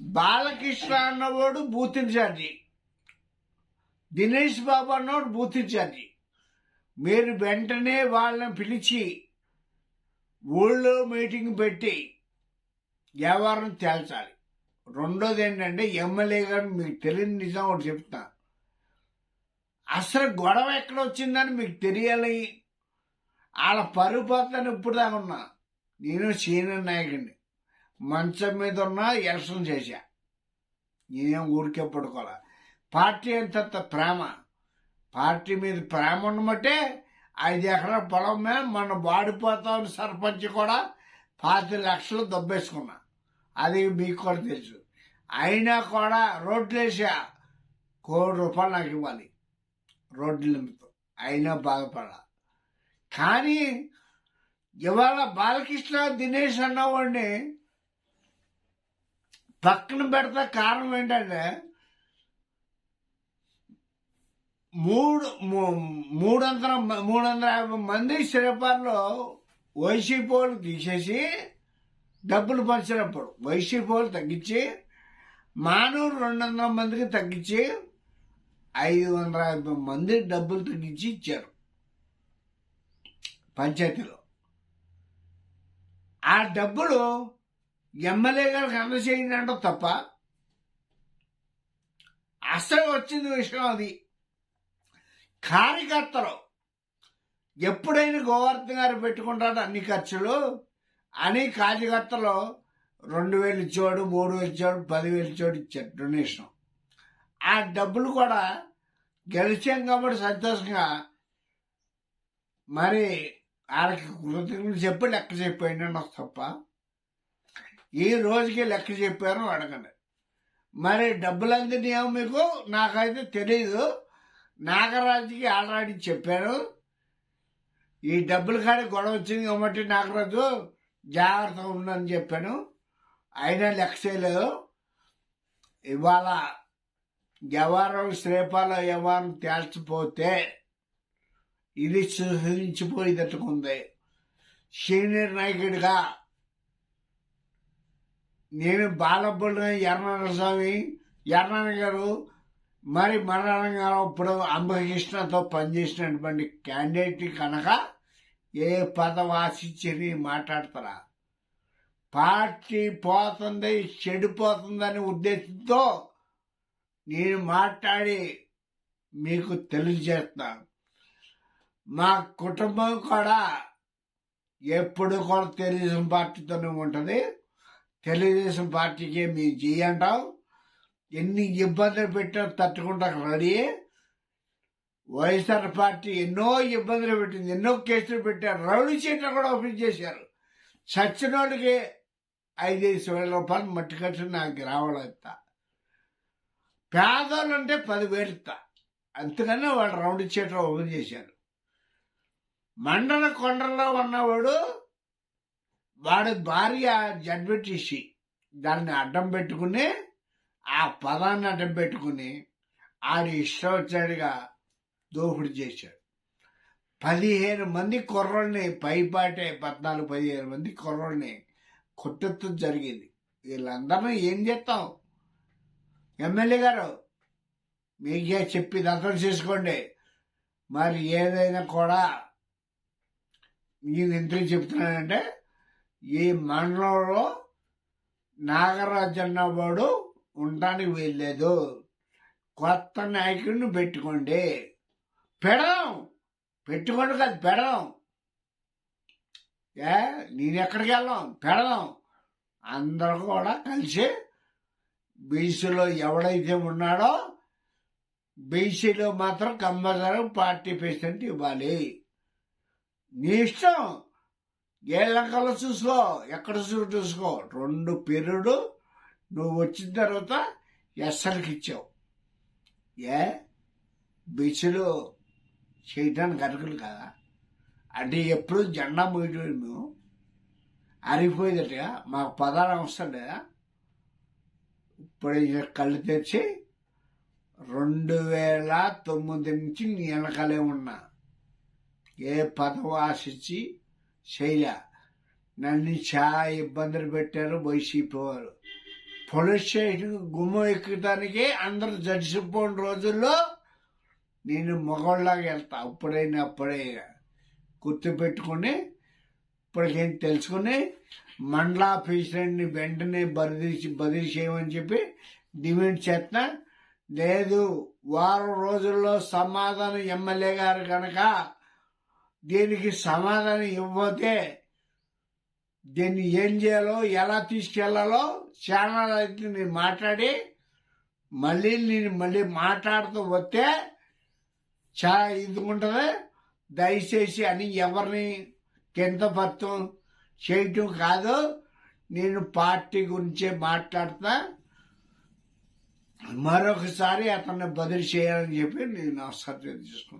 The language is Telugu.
బాలకృష్ణ అన్నవాడు బూత్ ఇన్ఛార్జి దినేష్ బాబు అన్నవాడు బూత్ ఇన్ఛార్జి మీరు వెంటనే వాళ్ళని పిలిచి ఊళ్ళో మీటింగ్ పెట్టి వ్యవహారం తేల్చాలి. రెండోది ఏంటంటే ఎమ్మెల్యే గారు మీకు తెలియని నిజం ఒకటి చెప్తా అసలు గొడవ ఎక్కడ వచ్చిందని మీకు తెలియాలి. వాళ్ళ పరుపోతాను ఇప్పుడు దాకా ఉన్నా. నేను సీనియర్ నాయకుడిని. మంచం మీద ఉన్న ఎలక్షన్ చేశా. నేనేం ఊరికే పడుకోలే. పార్టీ అంత ప్రేమ. పార్టీ మీద ప్రేమ ఉండమంటే ఐదు ఎకరాల పొలం మీద మన వాడిపోతామని సర్పంచ్ కూడా పాతి లక్షలు దొబ్బేసుకున్నా. అది మీకు కూడా తెలుసు. అయినా కూడా రోడ్లు వేసా కోటి రూపాయలు నాకు ఇవ్వాలి. రోడ్ల నిమిత్తం అయినా బాధపడా కానీ ఇవాళ బాలకృష్ణ దినేష్ అన్నవాడిని పక్కన పెడతా కారణం ఏంటంటే మూడు మూ- మూడు వందల మూడు వందల యాభై మంది శిల్పాల్లో వైసీపీ వాళ్ళు తీసేసి డబ్బులు పంచినప్పుడు వైసీపీ వాళ్ళు తగ్గించి మానవులు రెండు వందల మందికి తగ్గించి ఐదు వందల యాభై మంది డబ్బులు తగ్గించి ఇచ్చారు పంచాయతీలో. ఆ డబ్బులు ఎమ్మెల్యే గారికి అందచేయండి అంటే తప్ప అసలు వచ్చింది విషయం అది. కార్యకర్తలు ఎప్పుడైనా గోవర్ధన్ గారు పెట్టుకుంటాడు అన్ని ఖర్చులు? అని కార్యకర్తలు రెండు వేలు ఇచ్చేవాడు మూడు వేలు ఇచ్చేవాడు పదివేలు ఇచ్చేవాడు ఇచ్చాడు డొనేషన్. ఆ డబ్బులు కూడా గెలిచాం కాబట్టి సంతోషంగా మరి వాళ్ళకి కృతజ్ఞతలు చెప్పి లెక్క చెప్పండి నాకు తప్ప ఈ రోజుకి లెక్క చెప్పారు అడగండి. మరి డబ్బులు అందినాయో మీకు? నాకైతే తెలియదు నాగరాజుకి ఆల్రెడీ చెప్పాను ఈ డబ్బులు కానీ గొడవ వచ్చింది కాబట్టి నాగరాజు జాగ్రత్తగా ఉందని చెప్పాను. అయినా లెక్క చేయలేదు. ఇవాళ వ్యవహారం శ్రేపాల వ్యవహారం తేల్చిపోతే ఇది సహించిపోయేటట్టుకుంది. సీనియర్ నాయకుడిగా నేను బాలబ్బుడు ఎర్రనారాయణ స్వామి ఎర్రనారాయణ గారు మరి మరణం గారు ఇప్పుడు అంబకృష్ణతో పనిచేసినటువంటి క్యాండిడేట్ కనుక ఏ పదవి ఆశించి మాట్లాడతారా? పార్టీ పోతుంది చెడిపోతుందనే ఉద్దేశంతో నేను మాట్లాడి మీకు తెలియజేస్తాను మా కుటుంబం కూడా ఎప్పుడు కూడా తెలుగుదేశం పార్టీతోనే ఉంటుంది. తెలుగుదేశం పార్టీకి మీ జీ అంటావు. ఎన్ని ఇబ్బందులు పెట్టారో తట్టుకుంటా రెడీ. వైఎస్ఆర్ పార్టీ ఎన్నో ఇబ్బందులు పెట్టింది ఎన్నో కేసులు పెట్టారు రౌడీ చీట్లు కూడా ఓపెన్ చేశారు. చచ్చినోడికి ఐదేసి వేల రూపాయలు మట్టి ఖర్చు నాకు రావాలంతా పేదోళ్ళు అంటే పదివేలు ఇస్తా. అంతకన్నా వాళ్ళు రౌండ్ చీట్లు ఓపెన్ చేశారు. మండల కొండల్లో ఉన్నవాడు వాడి భార్య జడ్బెట్టిసి దాన్ని అడ్డం పెట్టుకుని ఆ పదాన్ని అడ్డం పెట్టుకుని ఆడి ఇష్టం వచ్చాడుగా దోపిడీ చేశాడు. పదిహేను మంది కుర్రోళ్ళని పైపాటే పద్నాలుగు పదిహేను మంది కుర్రోళ్ళని కొట్టెత్తు జరిగింది. వీళ్ళందరినీ ఏం చేస్తాం? ఎమ్మెల్యే గారు మీకే చెప్పి అర్థం చేసుకోండి మరి ఏదైనా కూడా నేను ఎందుకు చెప్తున్నానంటే ఈ మండలంలో నాగరాజన్న వాడు ఉండడానికి వీల్లేదు. కొత్త నాయకుడిని పెట్టుకోండి. పెడదాం. పెట్టుకోండి కాదు పెడదాం. ఏ నేను ఎక్కడికి వెళ్ళాం? పెడదాం. అందరూ కూడా కలిసి బీసీలో ఎవడైతే ఉన్నాడో బీసీలో మాత్రం కంపల్సరీ పార్టీ ప్రెసిడెంట్ ఇవ్వాలి. నీ ఇష్టం. ఏ చూసుకో ఎక్కడ చూసుకో. రెండు పీరియడ్ నువ్వు వచ్చిన తర్వాత ఎస్ఎల్కి ఇచ్చావు. ఏ? బీచ్లో చేయటానికి అర్హులు కదా? అంటే ఎప్పుడు జెండా మోయటం మేము అరిగిపోయేదట్టుగా మాకు పదాలు అవసరం లేదా? ఇప్పుడు కళ్ళు తెచ్చి రెండు వేల తొమ్మిది నుంచి నీ వెనకాలే ఉన్నా. ఏ పదవి ఆశించి శైల నన్ను చాలా ఇబ్బందులు పెట్టారు వైసీపీ వారు పోలీస్ స్టేషన్ గుమ్మం ఎక్కడానికి అందరు జడిసిపోయిన రోజుల్లో నేను మగవాళ్ళలాగా వెళ్తా అప్పుడైనా అప్పుడే ఇక. గుర్తు పెట్టుకుని ఇప్పటికేం తెలుసుకుని మండల వెంటనే బదిలీ బదిలీ చేయమని చెప్పి డిమాండ్ చేస్తున్నా లేదు వారం రోజుల్లో సమాధానం ఎమ్మెల్యే గారు కనుక దీనికి సమాధానం ఇవ్వతే దీన్ని ఏం చేయాలో ఎలా తీసుకెళ్ళాలో చాలా అయితే నేను మాట్లాడి మళ్ళీ నేను మళ్ళీ మాట్లాడుతూ వస్తే చాలా ఇది ఉంటుంది దయచేసి అని ఎవరిని కిందపరచం చేయటం కాదు. నేను పార్టీ గురించే మాట్లాడతా మరొకసారి అతన్ని బదిలీ చేయాలని చెప్పి నేను సత్యం తీసుకుంటాను